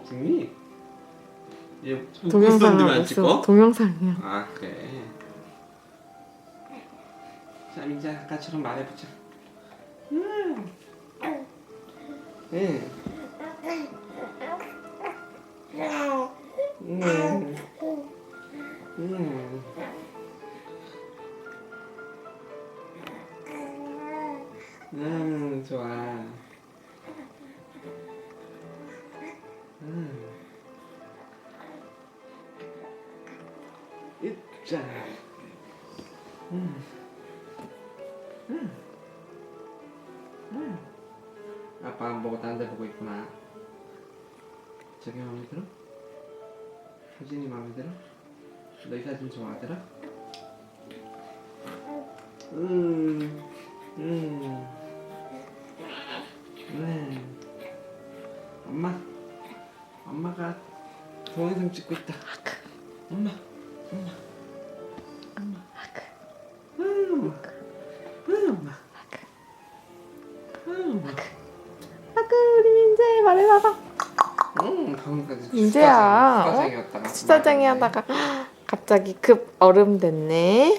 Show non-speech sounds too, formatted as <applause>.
어 국미? 얘 동영상 웃고 하고 안. 찍어? 동영상이야. 아 그래. 자 민자 아까처럼 말해보자. 음. 응. 음. 음. 음 좋아. 음. 입자. 음. 음. 음. 아빠 안 보고 딴 데 보고 있구나. 저게 마음에 들어? 사진이 마음에 들어? 너이 사진 좋아하더라? 음. 음. 엄마가 동영상 찍고 있다. 엄마. 엄마. 엄마. 음. 음, 엄마. 음. 아그 우리 민재 말해봐봐. 음, 방금까지 민재야, 하다가 <gasps> 갑자기 급 얼음 됐네.